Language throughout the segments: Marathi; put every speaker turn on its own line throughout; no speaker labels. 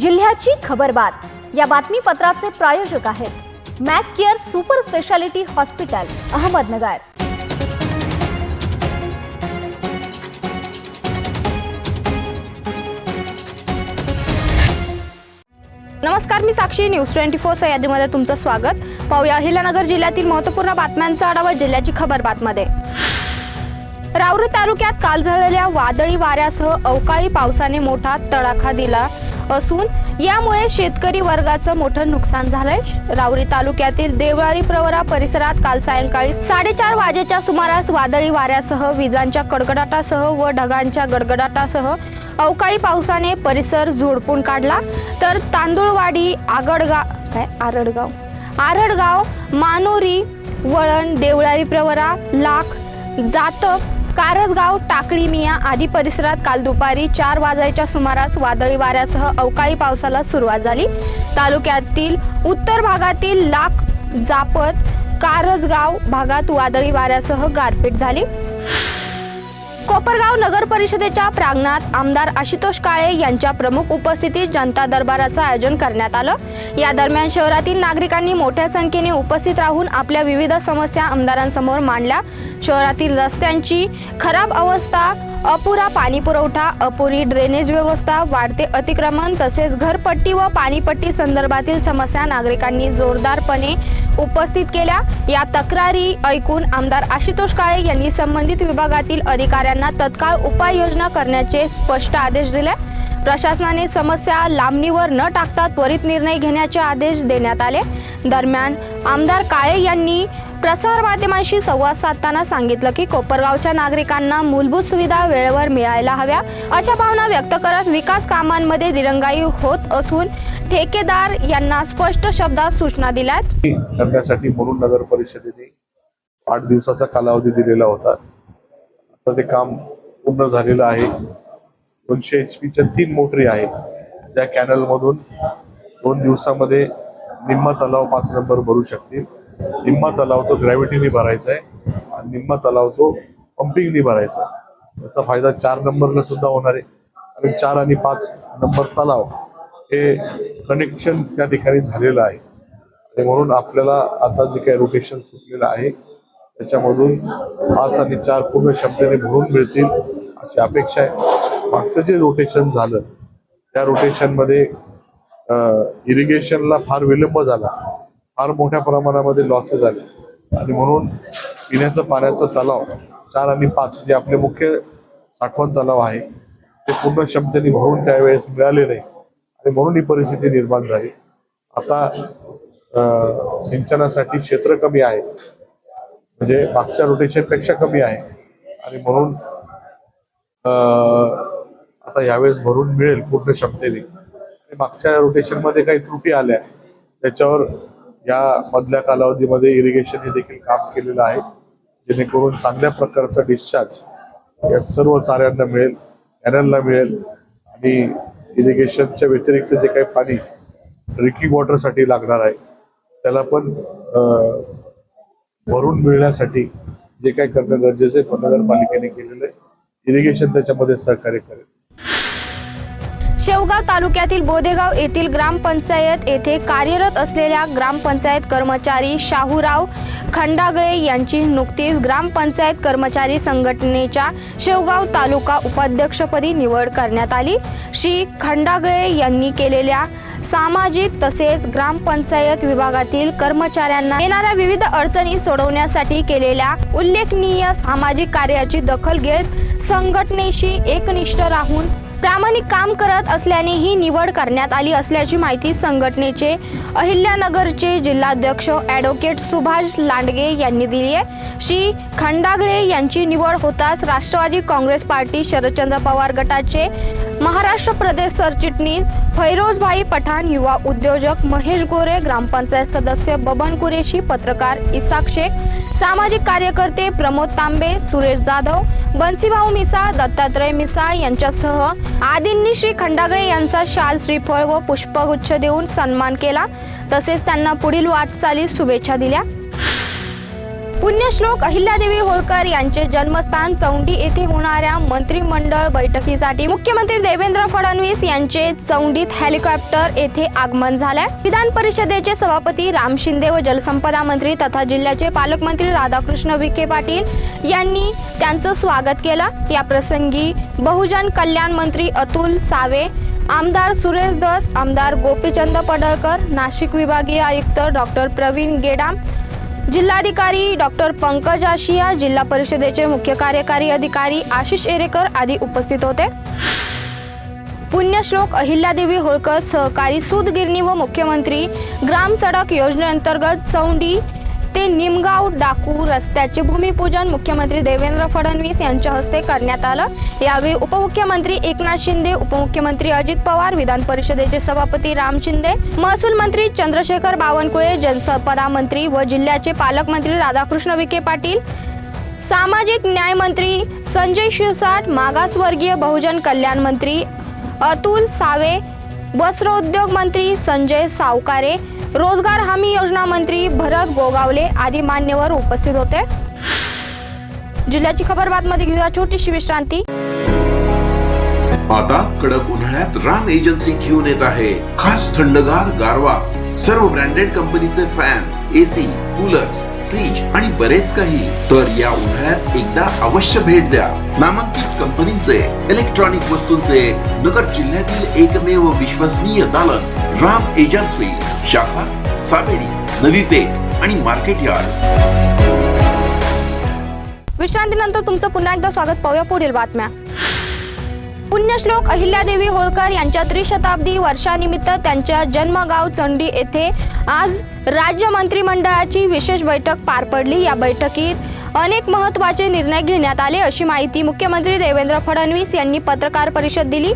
जिल्ह्याची खबरबात या बातमीपत्राचे प्रायोजक आहेत Mac care super speciality hospital Ahmednagar.
नमस्कार मी साक्षी. न्यूज ट्वेंटी फोर सह्याद्रीमध्ये तुमचं स्वागत. पाहूया अहिल्यानगर जिल्ह्यातील महत्त्वपूर्ण बातम्यांचा आढावा जिल्ह्याची खबर बातमध्ये. राऊरी तालुक्यात काल झालेल्या वादळी वाऱ्यासह अवकाळी पावसाने मोठा तडाखा दिला. असून यामुळे शेतकरी वर्गाचं मोठं नुकसान झालंय. राऊरी तालुक्यातील देवळाली प्रवरा परिसरात काल सायंकाळी साडेचार वाजेच्या सुमारास वादळी वाऱ्यासह विजांच्या कडकडाटासह व ढगांच्या गडगडाटासह अवकाळी पावसाने परिसर झोडपून काढला. तर तांदूळवाडी आगडगाव काय? आरडगाव. आरडगाव मानोरी वळण देवळारी प्रवरा लाख जातक कारसगाव टाकळी मिया आदी परिसरात काल दुपारी चार वाजायच्या सुमारास वादळी वाऱ्यासह अवकाळी पावसाला सुरुवात झाली. तालुक्यातील उत्तर भागातील लाख जापत कारसगाव भागात वादळी वाऱ्यासह गारपीट झाली. कोपरगाव नगर परिषदेच्या प्रांगणात आमदार आशुतोष काळे यांच्या प्रमुख उपस्थितीत जनता दरबाराचं आयोजन करण्यात आलं. या दरम्यान शहरातील नागरिकांनी मोठ्या संख्येने उपस्थित राहून आपल्या विविध समस्या आमदारांसमोर मांडल्या. शहरातील रस्त्यांची खराब अवस्था अपुरा पाणी पुरवठा अपुरी ड्रेनेज व्यवस्था वाढते अतिक्रमण तसेच घरपट्टी व पाणीपट्टी संदर्भातील समस्या नागरिकांनी जोरदारपणे उपस्थित केल्या. या तक्रारी ऐकून आमदार आशुतोष काळे यांनी संबंधित विभागातील अधिकाऱ्यांना तत्काळ उपाययोजना करण्याचे स्पष्ट आदेश दिले. प्रशासनाने समस्या लांबणीवर न टाकता त्वरित निर्णय घेण्याचे आदेश देण्यात आले. दरम्यान आमदार काळे यांनी प्रसारमाध्यमांशी संवाद साधताना सांगितलं की कोपरगावच्या नागरिकांना मूलभूत सुविधा वेळेवर मिळायला हव्या. अशा भावना व्यक्त करत विकास कामांमध्ये दिरंगाई होत असून ठेकेदार यांना स्पष्ट शब्दात सूचना दिल्यात.
करण्यासाठी म्हणून नगर परिषदेने आठ दिवसाचा कालावधी दिलेला होता. आता ते काम पूर्ण झालेलं आहे. दोनशे एच पीच्या तीन मोटरी आहेत. ज्या कॅनलमधून दोन दिवसामध्ये निम्मा तलाव पाच नंबर भरू शकतील. निम्मा तलाव तो ग्रॅव्हिटीने भरायचा आहे आणि निम्मा तलाव तो पंपिंगनी भरायचा आहे. याचा फायदा चार नंबरला सुद्धा होणार आहे. आणि चार आणि पाच नंबर तलाव हे कनेक्शन त्या ठिकाणी झालेलं आहे. आणि म्हणून आपल्याला आता जे काही रोटेशन सुटलेलं आहे त्याच्यामधून पाच आणि चार पूर्ण क्षमतेने भरून मिळतील अशी अपेक्षा आहे. मागचं जे रोटेशन झालं त्या रोटेशनमध्ये इरिगेशनला फार विलंब झाला. फार मोठ्या प्रमाणामध्ये लॉसेस आले. आणि म्हणून पिण्याचं पाण्याचं तलाव चार आणि पाच जे आपले मुख्य साठवण तलाव आहे ते पूर्ण क्षमतेने भरून त्यावेळेस मिळाले नाही. आणि म्हणून ही परिस्थिती निर्माण झाली. आता सिंचनासाठी क्षेत्र कमी आहे. म्हणजे मागच्या रोटेशनपेक्षा कमी आहे. आणि म्हणून आता यावेळेस भरून मिळेल पूर्ण क्षमतेने. आणि मागच्या रोटेशनमध्ये काही त्रुटी आल्या. त्याच्यावर या मधल्या कालावधीमध्ये इरिगेशनने देखील काम केलेलं आहे. जेणेकरून चांगल्या प्रकारचा डिस्चार्ज या सर्व चाऱ्यांना मिळेल कॅनलला मिळेल आणि इरिगेशनच्या व्यतिरिक्त जे काही पाणी ड्रिंकिंग वॉटरसाठी लागणार आहे त्याला पण भरून मिळण्यासाठी जे काही करणं गरजेचं आहे पण नगरपालिकेने केलेलं आहे. इरिगेशन त्याच्यामध्ये सहकार्य करेल.
शेवगाव तालुक्यातील बोधेगाव येथील ग्रामपंचायत येथे कार्यरत असलेल्या ग्रामपंचायत कर्मचारी शाहूराव खंडागळे यांची नुकतीच ग्रामपंचायत कर्मचारी संघटनेच्या शेवगाव तालुका उपाध्यक्षपदी निवड करण्यात आली. श्री खंडागळे यांनी केलेल्या सामाजिक तसेच ग्रामपंचायत विभागातील कर्मचाऱ्यांना येणाऱ्या विविध अडचणी सोडवण्यासाठी केलेल्या उल्लेखनीय सामाजिक कार्याची दखल घेत संघटनेशी एकनिष्ठ राहून प्रामाणिक काम करत असल्याने ही निवड करण्यात आली असल्याची माहिती संघटनेचे अहिल्यानगरचे जिल्हाध्यक्ष ॲडव्होकेट सुभाष लांडगे यांनी दिली आहे. श्री खंडागळे यांची निवड होताच राष्ट्रवादी काँग्रेस पार्टी शरदचंद्र पवार गटाचे महाराष्ट्र प्रदेश सरचिटणीस फैरोजभाई पठाण युवा उद्योजक महेश गोरे ग्रामपंचायत सदस्य बबन कुरेशी पत्रकार इसाक शेख सामाजिक कार्यकर्ते प्रमोद तांबे सुरेश जाधव बन्सीभाऊ मिसाळ दत्तात्रय मिसाळ यांच्यासह आदींनी श्री खंडागळे यांचा शाल श्रीफळ व पुष्पगुच्छ देऊन सन्मान केला. तसेच त्यांना पुढील वाटचालीस शुभेच्छा दिल्या. पुण्यश्लोक अहिल्यादेवी होळकर यांचे जन्मस्थान चौंडी येथे होणाऱ्या मंत्रिमंडळ बैठकीसाठी मुख्यमंत्री देवेंद्र फडणवीस यांचे चौंडीत हेलिकॉप्टर येथे आगमन झाले विधान परिषदेचे सभापती राम शिंदे व जलसंपदा मंत्री तथा जिल्ह्याचे पालकमंत्री राधाकृष्ण विखे पाटील यांनी त्यांचं स्वागत केलं. या प्रसंगी बहुजन कल्याण मंत्री अतुल सावे आमदार सुरेश धस आमदार गोपीचंद पडळकर नाशिक विभागीय आयुक्त डॉक्टर प्रवीण गेडाम जिल्हाधिकारी डॉक्टर पंकज आशिया जिल्हा परिषदेचे मुख्य कार्यकारी अधिकारी आशिष एरेकर आदी उपस्थित होते. पुण्यश्लोक अहिल्यादेवी होळकर सहकारी सूतगिरणी व मुख्यमंत्री ग्राम सडक योजनेअंतर्गत चौंडी ते निमगाव डाकू रस्त्याचे भूमिपूजन मुख्यमंत्री देवेंद्र फडणवीस यांच्या हस्ते करण्यात आलं. यावेळी उपमुख्यमंत्री एकनाथ शिंदे उपमुख्यमंत्री अजित पवार विधान परिषदेचे सभापती राम शिंदे महसूल मंत्री चंद्रशेखर बावनकुळे जलसंपदा मंत्री व जिल्ह्याचे पालकमंत्री राधाकृष्ण विखे पाटील सामाजिक न्याय मंत्री संजय शिरसाट मागासवर्गीय बहुजन कल्याण मंत्री अतुल सावे वस्त्रोद्योग मंत्री संजय सावकारे रोजगार हमी योजना मंत्री भरत गोगावले आदी मान्यवर उपस्थित होते. जिल्ह्याची खबरमध्ये घेऊया छोटीशी विश्रांती.
आता कडक उन्हाळ्यात राम एजन्सी घेऊन येत आहे. खास थंडगार गारवा. सर्व ब्रँडेड कंपनीचे फॅन एसी कूलर्स फ्रीज आणि बरेच काही. तर या उन्हाळ्यात एकदा अवश्य भेट द्या. नामांकित कंपनीचे इलेक्ट्रॉनिक वस्तूंचे नगर जिल्ह्यातील एकमेव विश्वसनीय दालन राम एजन्सी शाखा सावेडी नवी पेठ आणि मार्केट यार्ड
विश्रांतीनंतर तुमचं पुन्हा एकदा स्वागत. पाहूया पुढील बातम्या. पुण्यश्लोक अहिल्यादेवी होळकर यांच्या त्रिशताब्दी वर्षानिमित्त त्यांच्या जन्मगाव चंडी येथे आज राज्य मंत्रिमंडळाची विशेष बैठक पार पडली. या बैठकीत अनेक महत्त्वाचे निर्णय घेण्यात आले अशी माहिती मुख्यमंत्री देवेंद्र फडणवीस यांनी पत्रकार परिषद दिली.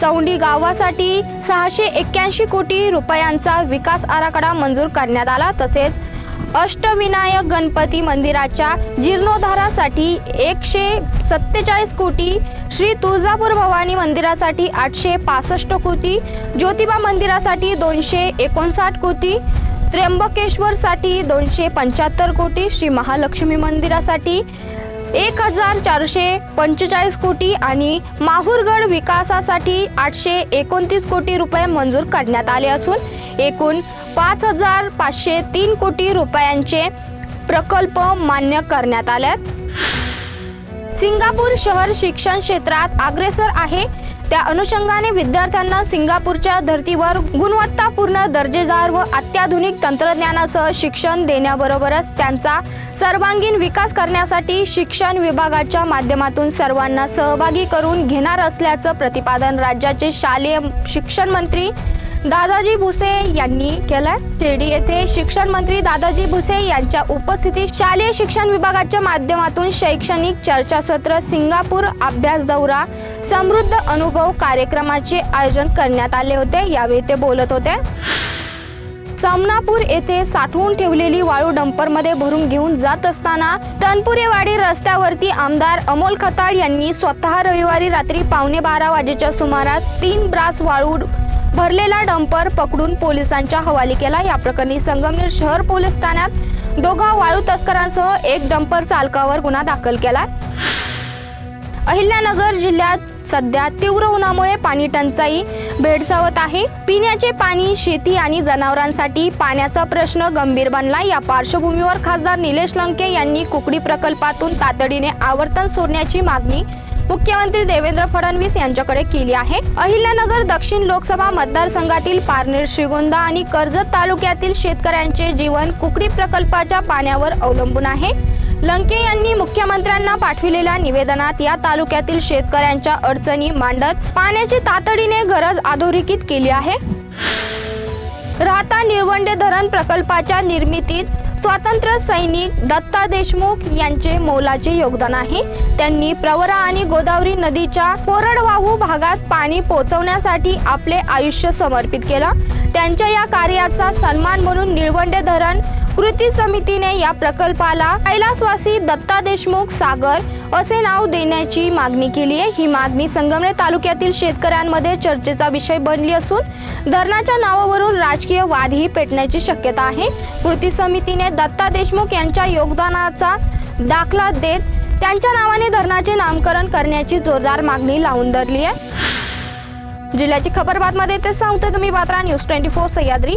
चौंडी गावासाठी सहाशे एक्क्याऐंशी कोटी रुपयांचा विकास आराखडा मंजूर करण्यात आला. तसेच अष्टविनायक गणपती मंदिराच्या जीर्णोद्धारासाठी एकशे सत्तेचाळीस कोटी श्री तुळजापूर भवानी मंदिरासाठी आठशे पासष्ट कोटी ज्योतिबा मंदिरासाठी दोनशे एकोणसाठ कोटी त्र्यंबकेश्वरसाठी दोनशे पंच्याहत्तर कोटी श्री महालक्ष्मी मंदिरासाठी एक हजार चारशे पंचेचाळीस कोटी आणि माहूरगड विकासासाठी आठशे एकोणतीस कोटी रुपये मंजूर करण्यात आले असून एकूण पाच हजार पाचशे तीन कोटी रुपयांचे प्रकल्प मान्य करण्यात आल्यात सिंगापूर शहर शिक्षण क्षेत्रात अग्रेसर आहे. त्या अनुषंगाने विद्यार्थ्यांना सिंगापूरच्या धर्तीवर गुणवत्तापूर्ण दर्जेदार व अत्याधुनिक तंत्रज्ञानासह शिक्षण देण्याबरोबरच त्यांचा सर्वांगीण विकास करण्यासाठी शिक्षण विभागाच्या माध्यमातून सर्वांना सहभागी करून घेणार असल्याचं प्रतिपादन राज्याचे शालेय शिक्षण मंत्री दादाजी भुसे यांनी केलाय. शिर्डी येथे शिक्षण मंत्री दादाजी भुसे यांच्या उपस्थितीत शालेय शिक्षण विभागाच्या माध्यमातून शैक्षणिक चर्चासत्र सिंगापूर अभ्यास दौरा समृद्ध अनुभव कार्यक्रमाचे आयोजन करण्यात आले होते. यावेळी ते बोलत होते. समनापूर येथे साठवून ठेवलेली वाळू डंपरमध्ये भरून घेऊन जात असताना तनपुरेवाडी रस्त्यावरती आमदार अमोल खताळ यांनी स्वतः रविवारी रात्री पावणे बारा वाजेच्या सुमारास तीन ब्रास वाळू भरलेला डंपर पकडून पोलिसांच्या हवाली केला. या प्रकरणी संगमनेर शहर पोलीस ठाण्यात दोघा वाळू तस्करांसह एक डंपर चालकावर गुन्हा दाखल केला. अहिल्यानगर जिल्ह्यात सध्या तीव्र उन्हामुळे पाणी टंचाई भेडसावत आहे. पिण्याचे पाणी शेती आणि जनावरांसाठी पाण्याचा प्रश्न गंभीर बनला. या पार्श्वभूमीवर खासदार निलेश लंके यांनी कुकडी प्रकल्पातून तातडीने आवर्तन सोडण्याची मागणी मुख्यमंत्री देवेंद्र फडणवीस यांच्याकडे केली आहे. अहिल्यानगर दक्षिण लोकसभा मतदारसंघातील पारनेर श्रीगोंदा आणि कर्जत तालुक्यातील शेतकऱ्यांचे जीवन कुकडी प्रकल्पाच्या पाण्यावर अवलंबून आहे. लंके यांनी मुख्यमंत्र्यांना पाठविलेल्या निवेदनात या तालुक्यातील शेतकऱ्यांच्या अडचणी मांडत पाण्याची तातडीने गरज अधोरेखित केली आहे. राहता निळवंडे धरण प्रकल्पाच्या निर्मितीत स्वातंत्र्य सैनिक दत्ता देशमुख यांचे मोलाचे योगदान आहे. त्यांनी प्रवरा आणि गोदावरी नदीच्या कोरडवाहू भागात पाणी पोहोचवण्यासाठी आपले आयुष्य समर्पित केलं. त्यांच्या या कार्याचा सन्मान म्हणून निळवंडे धरण कृती समितीने या प्रकल्पाला कैलासवासी दत्ता देशमुख सागर असे नाव देण्याची मागणी केली आहे. ही मागणी संगमनेर तालुक्यातील शेतकऱ्यांमध्ये चर्चेचा विषय बनली असून धरणाच्या नावावरून राजकीय वादही पेटण्याची शक्यता आहे. कृती समितीने दत्ता देशमुख यांच्या योगदानाचा दाखला देत त्यांच्या नावाने धरणाचे नामकरण करण्याची जोरदार मागणी लावून धरली आहे. जिल्ह्याची खबरबातमध्ये ते सांगतो तुम्ही पात्रा न्यूज ट्वेंटी फोर सह्याद्री